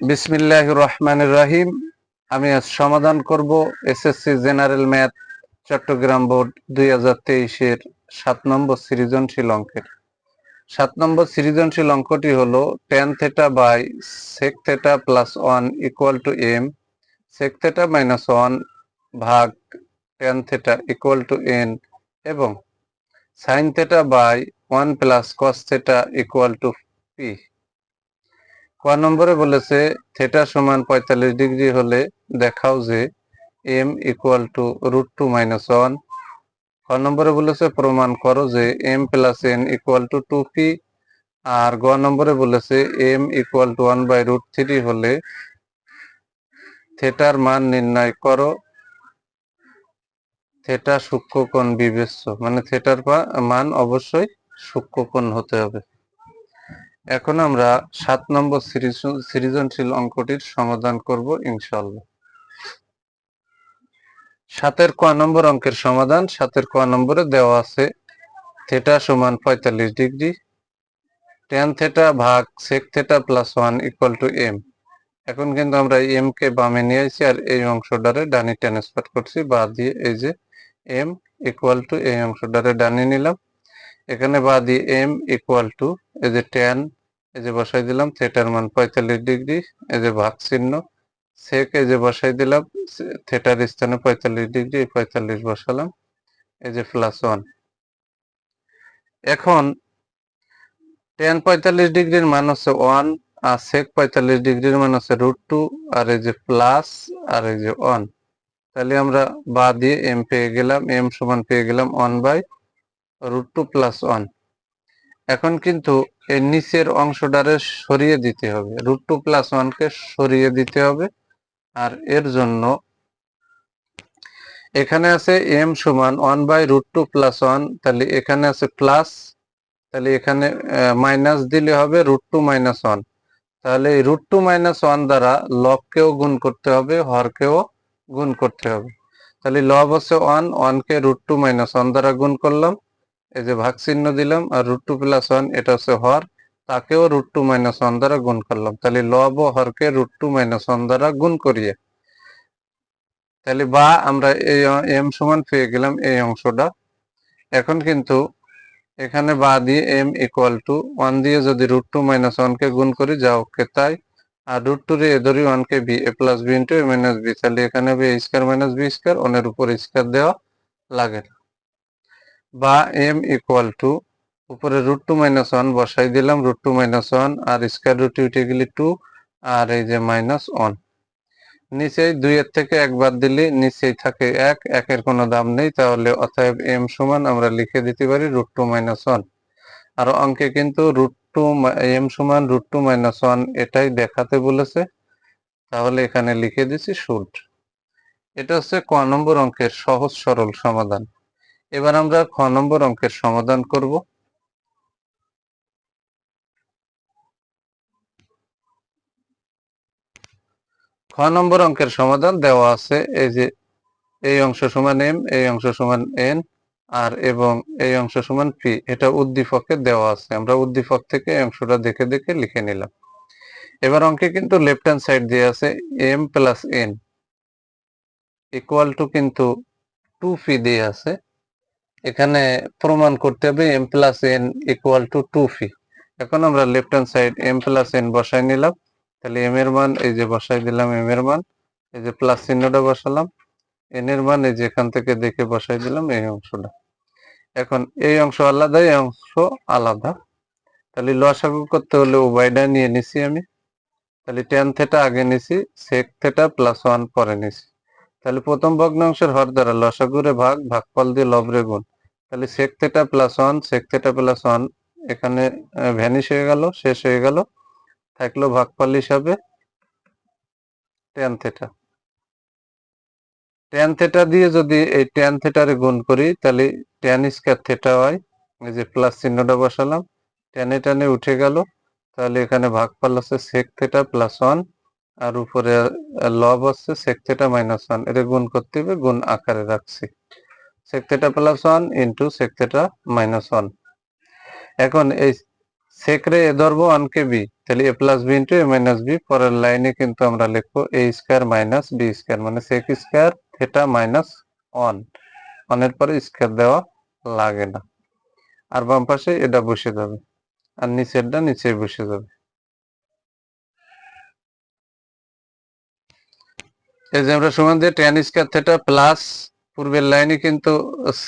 বিসমিল্লাহ রহমান রাহিম। আমি আজ সমাধান করব SSC general math Chattogram board, দুই হাজার তেইশের সাত নম্বর সৃজনশীল অঙ্কের। সাত নম্বর সৃজনশীল অঙ্কটি হল tan theta by sec theta plus one equal to M sec theta minus one ভাগ tan theta equal to N এবং sine theta by one plus cos theta equal to P ক নম্বরে বলেছে থেটা সমান পঁয়তাল্লিশ ডিগ্রি হলে দেখাও যে M equal to root two minus one ক নম্বরে বলেছে, প্রমাণ করো যে M plus N equal to two P আর গ নম্বরে বলেছে M equal to one by root three হলে থেটার মান নির্ণয় করো। থেটা সূক্ষ্মকোণ বিবেচ্য মানে থেটার মান অবশ্যই সূক্ষ্মকোণ হতে হবে। এখন আমরা সাত নম্বর সৃজনশীল অঙ্কটির সমাধান করব ইনশাল্লাহ সাতের ক নম্বর অঙ্কের সমাধান, সাতের ক নম্বরে দেওয়া আছে থেটা সমান পঁয়তাল্লিশ ডিগ্রি টেন থেটা ভাগ sec theta plus one equal to M এখন কিন্তু আমরা এম কে বামে নিয়ে আসছি আর এই অংশটারে ডানি ট্রান্সফার করছি, বা দিয়ে এই যে এম ইকুয়াল টু এই অংশটারে ডানি নিলাম। এখানে বা দিয়ে এম ইকুয়াল টু এই যে টেন এই যে বসাই দিলাম, থেটার মান পঁয়তাল্লিশ ডিগ্রি, এই যে ভাগ চিহ্ন সেক এই যে বসাই দিলাম, থেটার স্থানে পঁয়তাল্লিশ ডিগ্রি পঁয়তাল্লিশ বসালাম, এই যে প্লাস ওয়ান এখন টেন পঁয়তাল্লিশ ডিগ্রির মান হচ্ছে ওয়ান আর সেক পঁয়তাল্লিশ ডিগ্রির মান হচ্ছে রুট টু আর এই যে প্লাস আর এই যে ওয়ান তাহলে আমরা বা দিয়ে এম পেয়ে গেলাম এম সমান পেয়ে গেলাম one by root two plus one এখন কিন্তু এর নিচের অংশটারে সরিয়ে দিতে হবে। রুট টু প্লাস ওয়ানকে সরিয়ে দিতে হবে। আর এর জন্য এখানে আছে এম সমান one by root two plus one তাহলে এখানে আছে প্লাস তাহলে এখানে মাইনাস দিলে হবে রুট টু মাইনাস ওয়ান তাহলে রুট টু মাইনাস ওয়ান দ্বারা লবকেও গুণ করতে হবে, হরকেও গুণ করতে হবে। তাহলে লব হচ্ছে ওয়ান ওয়ানকে রুট টু মাইনাস ওয়ান দ্বারা গুণ করলাম। এই যে ভাগ চিহ্ন দিলাম আর রুট টু প্লাস ওয়ান এটা হচ্ছে হর, তাকেও রুট টু মাইনাস ওয়ান দ্বারা গুণ করলাম। তাহলে লব হরকে রুট টু মাইনাস ওয়ান দ্বারা গুণ করিয়ে। তাহলে বা আমরা এই এম সমান পেয়ে গেলাম এই অংশটা। এখন কিন্তু এখানে বা দিয়ে এম ইকুয়াল টু ওয়ান দিয়ে যদি রুট টু মাইনাস ওয়ানকে গুণ করি, যা ওকে তাই। আর রুট টু রে A one K B A plus B into A minus B তাহলে এখানে হবে স্কোয়ার মাইনাস বি স্কোয়ার ওনের উপর স্কোয়ার দেওয়া লাগে না। বা এম ইকুয়াল টু উপরে রুট টু মাইনাস ওয়ান বসাই দিলাম রুট টু মাইনাস ওয়ান আর স্কোয়ার রুট উঠে গেলে টু আর এই যে মাইনাস ওয়ান নিচেই দুইয়ের থেকে একবার দিলে নিচেই থাকে এক, একের কোনো দাম নেই, তাহলে অতএব এম সমান আমরা লিখে দিতে পারি রুট টু মাইনাস ওয়ান আর অঙ্কে কিন্তু রুট টু এম সমান রুট টু মাইনাস ওয়ান এটাই দেখাতে বলেছে, তাহলে এখানে লিখে দিছি শুড এটা হচ্ছে ক নম্বর অঙ্কের সহজ সরল সমাধান। এবার আমরা খ নম্বর অঙ্কের সমাধান করব। খ নম্বর অঙ্কের সমাধান দেওয়া আছে, এই যে এই অংশ সমান এম এই অংশ সমান এন আর এবং এই অংশ সমান পি এটা উদ্দীপকে দেওয়া আছে। আমরা উদ্দীপক থেকে অংশটা দেখে দেখে লিখে নিলাম। এবার অঙ্কে কিন্তু লেফট হ্যান্ড সাইড দিয়ে আছে M plus N equal to কিন্তু টু পি দিয়ে আছে। এখানে প্রমাণ করতে হবে M plus N equal to two P এখন আমরা left hand side M plus N বসাই নিলাম। তাহলে এম এর মান, এই যে বসাই দিলাম এম এর মান, এই যে প্লাস চিহ্নটা বসালাম। এন এর মান, এই যে এখান থেকে দেখে বসাই দিলাম এই অংশটা। এখন এই অংশ আলাদা, এই অংশ আলাদা। তাহলে লসাগু করতে হলে উভয়টা নিয়ে নিছি আমি। তাহলে টেন থেটা আগে নিছি সেক থেটা প্লাস ওয়ান পরে নিছি। তাহলে প্রথম ভগ্নাংশের হর দ্বারা লসাগুরে ভাগ ভাগ ভাগফল দিয়ে লবরে গুণ। তাহলে sec theta plus one sec theta plus one এখানে ভ্যানিশ হয়ে গেল, শেষ হয়ে গেল। থাকল ভাগ ভাগফল হিসাবে টেন থেটা টেন থেটা দিয়ে যদি এই টেন থেটারে গুণ করি, তাহলে টেন স্কোয়ার থেটা হয়। এই যে প্লাস চিহ্নটা বসালাম টেনে টেনে উঠে গেল। তাহলে এখানে ভাগ ভাগফল আছে সেক থেটা প্লাস ওয়ান আর উপরে লব হচ্ছে সেক থেটা মাইনাস ওয়ান এটা গুণ করতে হবে, গুণ আকারে রাখছি। Sec theta plus one into sec theta minus one এখন এই সেক রে এ ধরবো ওয়ান কে বি তাহলে A plus B into A minus B পরের লাইনে কিন্তু আমরা লিখব A square minus B square মানে sec square theta minus one ওয়ানের পরে স্কোয়ার দেওয়া লাগে না। আর বাম পাশে এটা বসে যাবে। আর নিচেরটা নিচে বসে যাবে। এই যে আমরা সমান দিয়ে ট্যান স্কোয়ার থেটা প্লাস পূর্বের লাইনে কিন্তু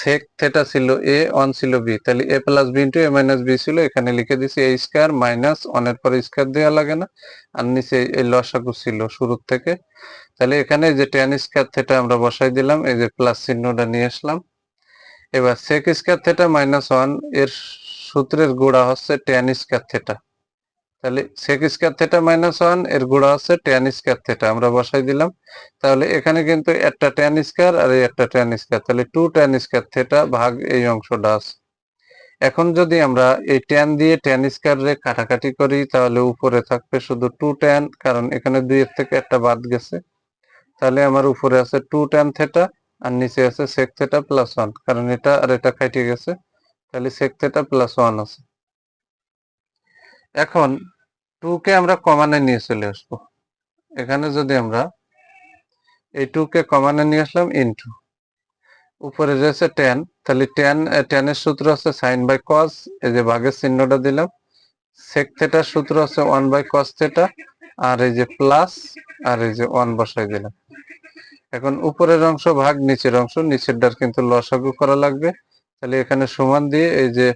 সেক থেটা ছিল এ ওয়ান ছিল বি তাহলে A plus B into A minus B ছিল, এখানে লিখে দিছি এ স্কোয়ার মাইনাস ওয়ানের পরে স্কোয়ার দেওয়া লাগে না, আর নিচে এই লসাগু ছিল শুরুর থেকে। তাহলে এখানে যে ট্যান স্কোয়ার থেটা আমরা বসাই দিলাম, এই যে প্লাস চিহ্নটা নিয়ে আসলাম। এবার সেক স্কোয়ার থেটা মাইনাস ওয়ানের সূত্রের গোড়া হচ্ছে ট্যান স্কোয়ার থেটা তাহলে সেক স্কোয়ার থেটা মাইনাস ওয়ানের গোড়া হচ্ছে ট্যান স্কোয়ার থেটা আমরা বসাই দিলাম। তাহলে এখানে কিন্তু একটা ট্যান স্কোয়ার আর একটা ট্যান স্কোয়ার তাহলে টু ট্যান স্কোয়ার থেটা ভাগ এই অংশটা আছে। এখন যদি আমরা এই ট্যান দিয়ে ট্যান স্কোয়ার কাটাকাটি করি, তাহলে উপরে থাকবে শুধু টু ট্যান কারণ এখানে দুইয়ের থেকে একটা বাদ গেছে। তাহলে আমার উপরে আছে টু ট্যান থেটা আর নিচে আছে সেক থেটা প্লাস ওয়ান কারণ এটা আর এটা কাটিয়ে গেছে। তাহলে সেক থেটা প্লাস ওয়ান আছে। এখন টু কে আমরা কমানে নিয়ে চলে আসব। এখানে যদি আমরা এই টু কে কমানে নিয়ে আসলাম ইনটু উপরে রয়েছে টেন তাহলে টেন টেনের সূত্র আছে সাইন বাই কস এই যে ভাগের চিহ্নটা দিলাম। সেক থেটার সূত্র আছে ওয়ান বাই কস থেটা আর এই যে প্লাস আর এই যে ওয়ান বসাই দিলাম। এখন উপরের অংশ ভাগ, নিচের অংশ নিচের ডার কিন্তু লসাগু করা লাগবে। তাহলে এখানে সমান দিয়ে এই যে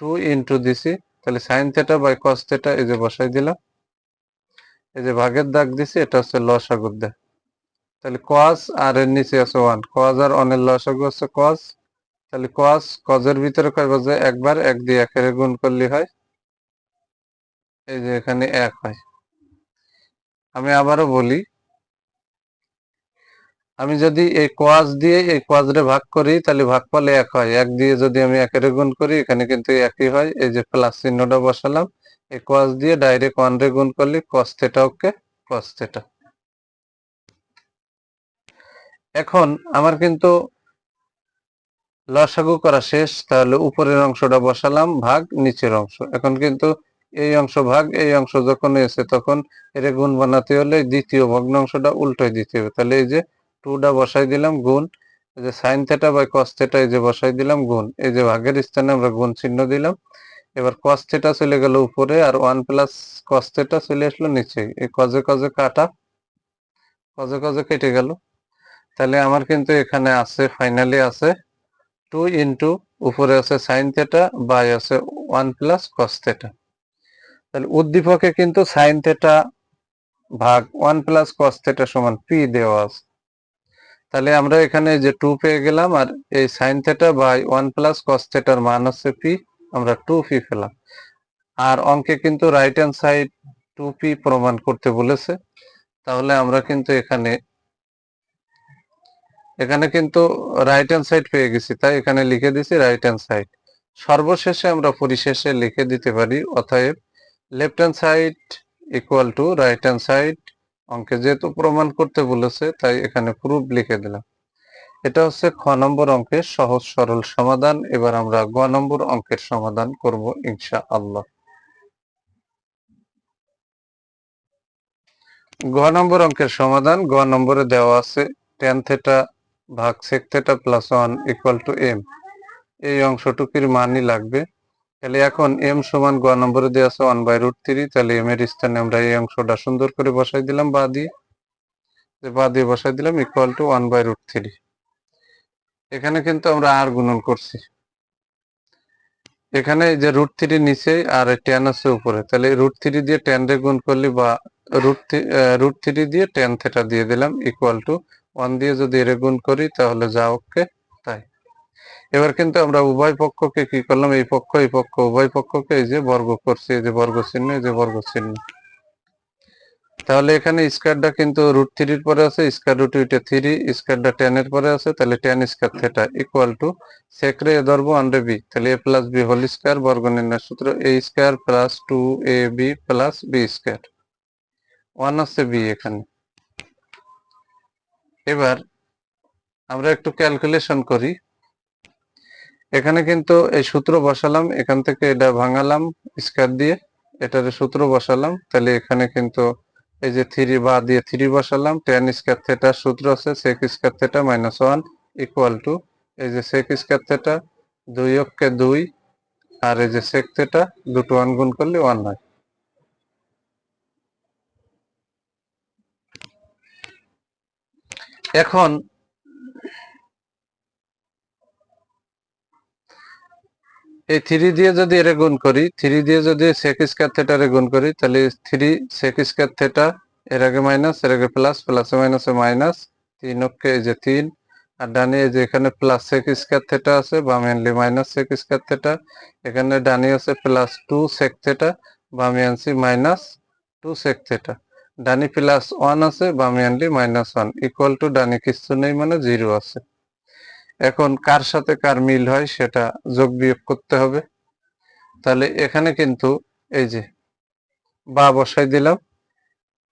টু ইন্টু দিছি তাহলে sine theta by cos theta এই যে বসাই দিলাম। এই যে ভাগের দাগ দিছি, এটা হচ্ছে লসাগুর দাগ তাহলে কস আর এর নিচে আছে ওয়ান কস আর অনের লসাগু হচ্ছে কস তাহলে কস কজের ভিতরে কয় বাজে একবার এক দিয়ে একের গুণ করলে হয়। এই যে এখানে এক হয়। আমি আবারও বলি আমি যদি এই কোয়াজ দিয়ে এই কোয়াজরে ভাগ করি, তাহলে ভাগ পালে এক হয়। এক দিয়ে যদি আমি একের গুণ করি, এখানে কিন্তু একই হয়। এই যে প্লাস চিহ্নটা বসালাম, এই কোয়াজ দিয়ে ডাইরেক্ট ওয়ান রে গুণ করলে কস থেটা ওকে কস এখন আমার কিন্তু লসাগু করা শেষ, তাহলে উপরের অংশটা বসালাম, ভাগ নিচের অংশ। এখন কিন্তু এই অংশ ভাগ, এই অংশ যখন এসে তখন এর গুণ বানাতে হলে দ্বিতীয় ভগ্নাংশটা উল্টোই দিতে হবে। তাহলে এই যে টুটা বসাই দিলাম, গুণ। এই যে sine theta by cos theta এই যে বসাই দিলাম, গুণ। এই যে ভাগের স্থানে আমরা গুণ চিহ্ন দিলাম। এবার কস থেটা চলে গেল উপরে আর ওয়ান প্লাস কস থেটা চলে আসলো নিচে। এই কজে কজে কাটা কজে কজে কেটে গেল। তাহলে আমার কিন্তু এখানে আছে ফাইনালি আছে টু ইন্টু উপরে আছে সাইন থেটা বাই আছে ওয়ান প্লাস কস থেটা তাহলে উদ্দীপকে কিন্তু সাইন থেটা ভাগ ওয়ান প্লাস কস থেটা সমান পি দেওয়া আছে। তাহলে আমরা এখানে যে টু পেয়ে গেলাম, আর এই sine theta by one plus cos থেটার মান হচ্ছে পি আমরা টু পি পেলাম। আর অঙ্কে কিন্তু right hand side two P প্রমাণ করতে বলেছে। তাহলে আমরা কিন্তু এখানে এখানে কিন্তু রাইট হ্যান্ড সাইড পেয়ে গেছি, তাই এখানে লিখে দিছি রাইট হ্যান্ড সাইড সর্বশেষে আমরা পরিশেষে লিখে দিতে পারি, অতএব left hand side equal to right hand side অঙ্কে যেহেতু প্রমাণ করতে বলেছে, তাই এখানে প্রুফ লিখে দিলাম। এটা হচ্ছে খ নম্বর অঙ্কের সহজ সরল সমাধান। এবার আমরা গ নম্বর অঙ্কের সমাধান করব ইনশা আল্লাহ গ নম্বর অঙ্কের সমাধান, গ নম্বরে দেওয়া আছে টেন থেটা ভাগ sec theta plus one equal to M এই অংশটুকির মানই লাগবে তাহলে এখন এম সমান গ নম্বরে দেওয়া আছে ওয়ান বাই রুট থ্রি তাহলে এম এর স্থানে আমরা এই অংশটা সুন্দর করে বসাই দিলাম, বা দিয়ে বা দিয়ে বসাই দিলাম equal to one by root three এখানে কিন্তু আমরা আর গুণন করছি। এখানে যে রুট থ্রি নিচে আর টেন আছে উপরে, তাহলে রুট থ্রি দিয়ে টেন রে গুণ করলি বা রুট রুট থ্রি দিয়ে টেন থেটা দিয়ে দিলাম ইকুয়াল টু ওয়ান দিয়ে যদি এর গুণ করি, তাহলে যা ওকে, তাই। এবার কিন্তু আমরা উভয় পক্ষকে কি করলাম? এই পক্ষ এই পক্ষ, উভয় পক্ষকে এই যে বর্গ করছি, এই যে বর্গ চিহ্ন, এই যে বর্গ চিহ্ন। তাহলে এখানে স্কোয়ারটা কিন্তু রুট থ্রির পরে আছে স্কোয়ার রুট উইটে থ্রি স্কোয়ারটা টেন এর পরে আছে, তাহলে tan square theta equal to সেক্রে এ ধরবো আন্ডে বি তাহলে A plus B whole square বর্গ নির্ণয় সূত্র A square plus two A B plus B square one আছে বি এখানে। এবার আমরা একটু ক্যালকুলেশন করি। এখানে কিন্তু এই সূত্র বসালাম, এখান থেকে এটা ভাঙালাম, স্কোয়ার দিয়ে এটার সূত্র বসালাম। তাহলে এখানে কিন্তু এই যে থ্রি বা দিয়ে থ্রি বসালাম টেন স্কোয়ার থেটার সূত্র আছে sec square theta minus one equal to এই যে সেক স্কোয়ার থেটা দুই অক্ষে দুই আর এই যে সেক থেটা দুটো ওয়ান গুণ করলে ওয়ান হয়। এখন এই থ্রি দিয়ে যদি এর গুণ করি থ্রি দিয়ে যদি সেক স্কোয়ার থেটারে গুণ করি, তাহলে থ্রি সেক স্কোয়ার থেটা এর আগে মাইনাস এর আগে প্লাস প্লাসে মাইনাসে মাইনাস তিন অক্ষে এই যে তিন, আর ডানে এই যে এখানে প্লাস সেক স্কোয়ার থেটা আছে, বা mainly minus sec square theta এখানে ডানে আছে প্লাস টু সেক থেটা বামে আনছি মাইনাস টু সেক থেটা ডানি প্লাস ওয়ান আছে বামে আনলি মাইনাস ওয়ান ইকুয়াল টু ডানি কিছু নেই মানে জিরো আছে। এখন কার সাথে কার মিল হয় সেটা যোগ বিয়োগ করতে হবে। তাহলে এখানে কিন্তু এই যে বা বসাই দিলাম।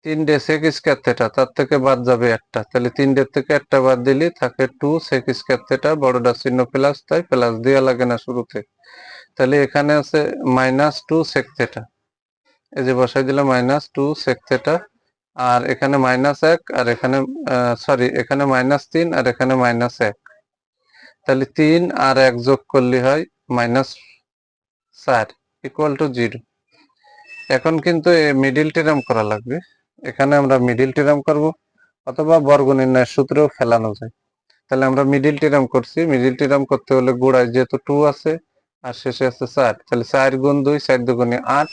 তিনটে সেক স্কোয়ার থেটা তার থেকে বাদ যাবে একটা। তাহলে তিনটের থেকে একটা বাদ দিলে থাকে টু সেক স্কোয়ার থেটা বড়টা চিহ্ন প্লাস তাই প্লাস দেওয়া লাগে না শুরুতে। তাহলে এখানে আছে মাইনাস টু সেক থেটা এই যে বসাই দিলাম মাইনাস টু সেক থেটা আর এখানে মাইনাস এক, আর এখানে সরি এখানে মাইনাস তিন, আর এখানে মাইনাস এক। তাহলে তিন আর এক যোগ করলে হয় মাইনাস চার ইকুয়াল টু জিরো এখন কিন্তু মিডিল টেরাম করা লাগবে। এখানে আমরা মিডিল টেরাম করব, অথবা বর্গ নির্ণয়ের সূত্রেও ফেলানো যায়। তাহলে আমরা মিডিল টেরাম করছি। মিডিল টেরাম করতে হলে গোড়ায় যেহেতু টু আছে, আর শেষে আছে চার। তাহলে চার গুণ দুই, চার দুগুণে আট।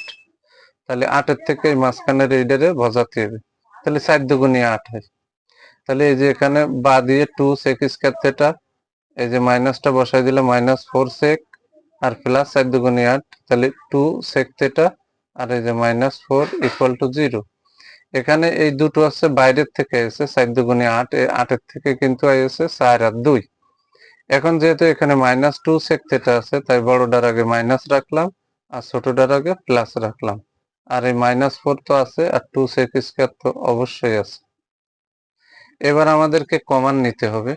তাহলে আটের থেকে মাঝখানের এইডারে বজাতে হবে। তাহলে চার দুগুণে আট হয়। তাহলে এই যে এখানে বা দিয়ে টু সেক স্কোয়ার এই যে মাইনাসটা বসাই দিলে মাইনাস ফোর সেক আর প্লাস চার দুগুণে আট, তাহলে টু সেক থেটা আর এই যে minus four equal to zero এখানে এই দুটো আছে বাইরের থেকে এসে চার দুগুণে আট আটের থেকে কিন্তু এসে চার আর দুই। এখন যেহেতু এখানে মাইনাস টু সেক থেটা আছে, তাই বড়টার আগে মাইনাস রাখলাম আর ছোটটার আগে প্লাস রাখলাম। আর এই মাইনাস ফোর তো আছে আর টু সেক স্কোয়ার তো অবশ্যই আছে। এবার আমাদেরকে কমান নিতে হবে।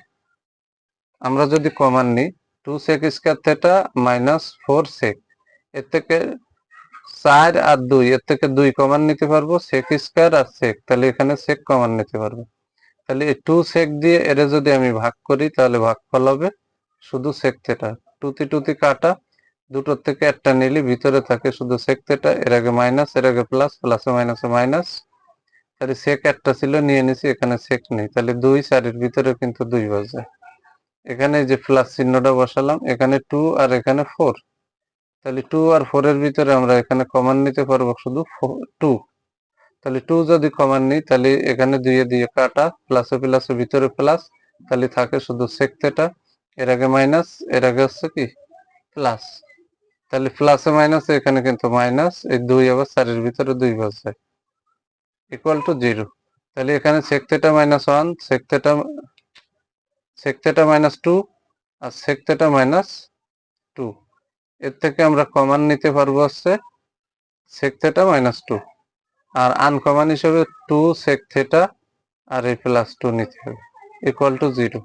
আমরা যদি কমান নিই two sec square theta minus four sec এর থেকে চার আর দুই, এর থেকে দুই কমান নিতে পারব সেক স্কোয়ার আর সেক তাহলে এখানে সেক কমান নিতে পারব। তাহলে এই টু সেক দিয়ে এর যদি আমি ভাগ করি, তাহলে ভাগফল হবে শুধু সেক থেটা টুতি টুতি কাটা, দুটোর থেকে একটা নিলি ভিতরে থাকে শুধু সেক থেটা এর আগে মাইনাস এর আগে প্লাস প্লাসে মাইনাসে মাইনাস তাহলে সেক একটা ছিল, নিয়ে নিছি, এখানে সেক নেই। তাহলে দুই, চারের ভিতরে কিন্তু দুই বাজে। এখানে যে প্লাস চিহ্নটা বসালাম, এখানে টু আর এখানে ফোর তাহলে টু আর ফোর এর ভিতরে আমরা এখানে কমান নিতে পারব শুধু টু তাহলে টু যদি কমান নিই, তাহলে এখানে দুইয়ে দিয়ে কাটা প্লাসে প্লাসে ভিতরে প্লাস তাহলে থাকে শুধু সেক থেটা এর আগে মাইনাস এর আগে হচ্ছে কি? প্লাস তাহলে প্লাসে মাইনাসে এখানে কিন্তু মাইনাস এই দুই আবার চারের ভিতরে দুই বাজে ইকুয়াল টু জিরো তাহলে এখানে sec theta minus one sec theta sec minus two আর সেক থেটা মাইনাস টু এর থেকে আমরা কমান নিতে পারব হচ্ছে সেক থেটা মাইনাস টু আর আনকমান হিসেবে টু সেক থেটা আর এই প্লাস টু নিতে হবে ইকুয়াল টু জিরো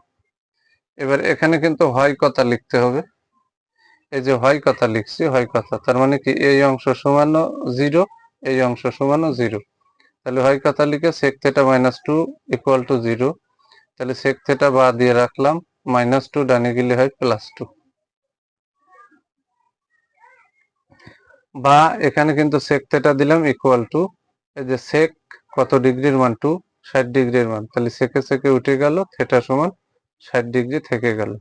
এবার এখানে কিন্তু হয় কথা লিখতে হবে। এই যে হয় কথা লিখছি হয় কথা, তার মানে কি এই অংশ সমান জিরো এই অংশ সমান জিরো তাহলে হয় কথা লিখে sec theta minus two equal to zero তাহলে সেক থেটা বা দিয়ে রাখলাম মাইনাস টু ডানে গেলে হয় প্লাস টু বা এখানে কিন্তু সেক থেটা দিলাম ইকুয়াল টু এই যে সেক কত ডিগ্রির মান টু ষাট ডিগ্রির মান। তাহলে সেকে সেকে উঠে গেল থেটা সমান ষাট ডিগ্রি থেকে গেল।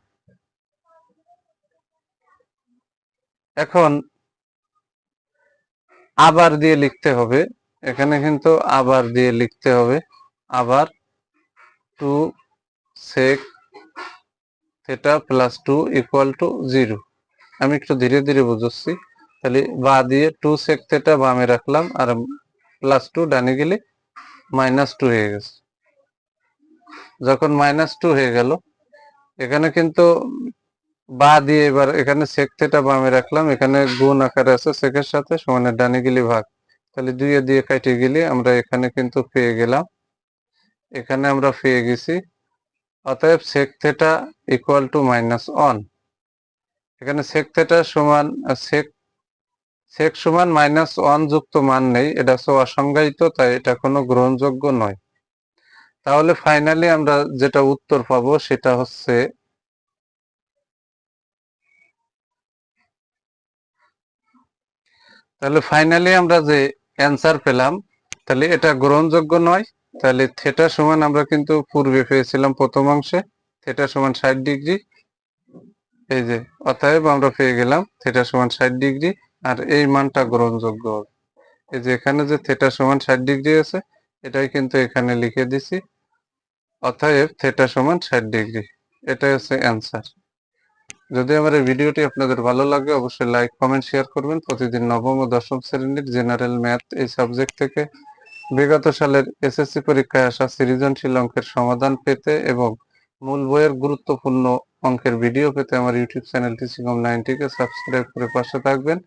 এখন আবার দিয়ে লিখতে হবে, এখানে কিন্তু আবার দিয়ে লিখতে হবে, আবার two sec theta plus two equal to zero আমি একটু ধীরে ধীরে বুঝাচ্ছি। তাহলে বা দিয়ে টু সেক থেটা বামে রাখলাম আর প্লাস টু ডানে গেলে মাইনাস টু হয়ে গেছে। যখন মাইনাস টু হয়ে গেল, এখানে কিন্তু বা দিয়ে এবার এখানে সেক থেটা বামে রাখলাম, এখানে গুণ আকারে আছে সেকের সাথে সমানের ডানে গেলে ভাগ। তাহলে দুইয়ে দিয়ে কাটে গেলে আমরা এখানে কিন্তু পেয়ে গেলাম। এখানে আমরা পেয়ে গেছি অতএব sec theta equal to minus one এখানে সেক থেটা সমান সেক সেক সমান মাইনাস ওয়ান যুক্ত মান নেই, এটা হচ্ছে অসংজ্ঞায়িত, তাই এটা কোনো গ্রহণযোগ্য নয়। তাহলে ফাইনালি আমরা যেটা উত্তর পাবো, সেটা হচ্ছে তাহলে ফাইনালি আমরা যে অ্যান্সার পেলাম, তাহলে এটা গ্রহণযোগ্য নয়। তাহলে থেটা সমান আমরা কিন্তু পূর্বে পেয়েছিলাম প্রথম অংশে থেটা সমান ষাট ডিগ্রি। এই যে, অতএব আমরা পেয়ে গেলাম থেটা সমান ষাট ডিগ্রি, আর এই মানটা গ্রহণযোগ্য হবে। এই যে এখানে যে থেটা সমান ষাট ডিগ্রি আছে, এটাই কিন্তু এখানে লিখে দিছি। অতএব থেটা সমান ষাট ডিগ্রি, এটাই হচ্ছে অ্যান্সার যদি আমার এই ভিডিওটি আপনাদের ভালো লাগে, অবশ্যই লাইক কমেন্ট শেয়ার করবেন। প্রতিদিন নবম ও দশম শ্রেণির জেনারেল ম্যাথ এই সাবজেক্ট থেকে বিগত সালের এসএসসি পরীক্ষায় আসা সৃজনশীল অঙ্কের সমাধান পেতে এবং মূল বইয়ের গুরুত্বপূর্ণ অঙ্কের ভিডিও পেতে আমার ইউটিউব চ্যানেলটি সিকম নাইনটিকে সাবস্ক্রাইব করে পাশে থাকবেন,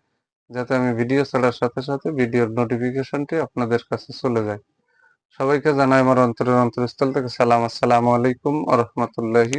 যাতে আমি ভিডিও ছাড়ার সাথে সাথে ভিডিওর নোটিফিকেশনটি আপনাদের কাছে চলে যায়। সবাইকে জানাই আমার অন্তরের অন্তরস্থল থেকে সালাম। আসসালামু আলাইকুম আ রহমতুল্লাহি